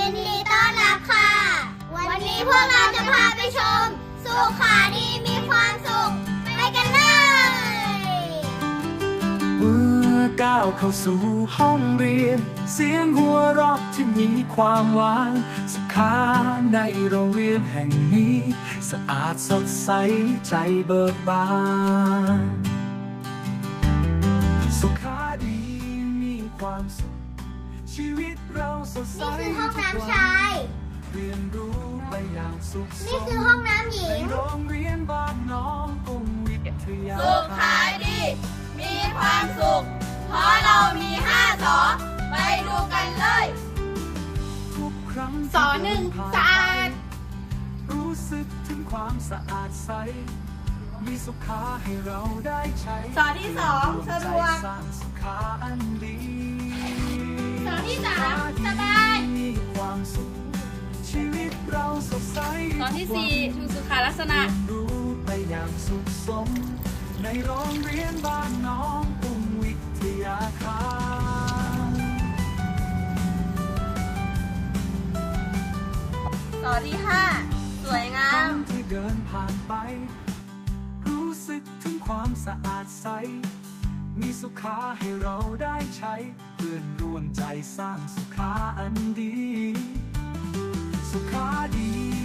ินดีต้อนรับค่ะ วันนี้พวกเราจะพาไปชม สุขาดีมีความสุข ไปกันเลยเมื่อก้าวเข้าสู่ห้องเรียน เสียงหัวเราะที่มีความหวานสุขาในโรงเรียนแห่งนี้ สะอาดสดใสใจเบิกบานสุขาดีมีความสุข ชีวิตเราสดใสนี่คือห้องทุกน้ำวัชาย เรียนรู้ไปอย่างสุขสนี่มคือห้องน้ำหญิในงโรงเรียนบ้านน้องกุ้งวิทยาสุขายดี มีความสุข เพราะเรามีห้าสอไปดูกันเลยทุกครั้งสอหนึ่งสะอาด รู้สึกถึงความสะอาดใส มีสุขาให้เราได้ใช้ สอที่สองสะดวกสร้างสุขาอันดีสอที่ สามสบายมีความสุขชีวิตเราสดใสตอนที่สี่ถูกสุขาลักษณะเรียนรู้ไปอย่างสุขสม ในโรงเรียนบ้านน้องกุ้งวิทยาคารสอที่ห้าสวยงามที่เดินผ่านไป รู้สึกถึงความสะอาดใส มีสุขาให้เราได้ใช้ เพื่อนร่วมใจสร้างสุขาอันดี สุขาดี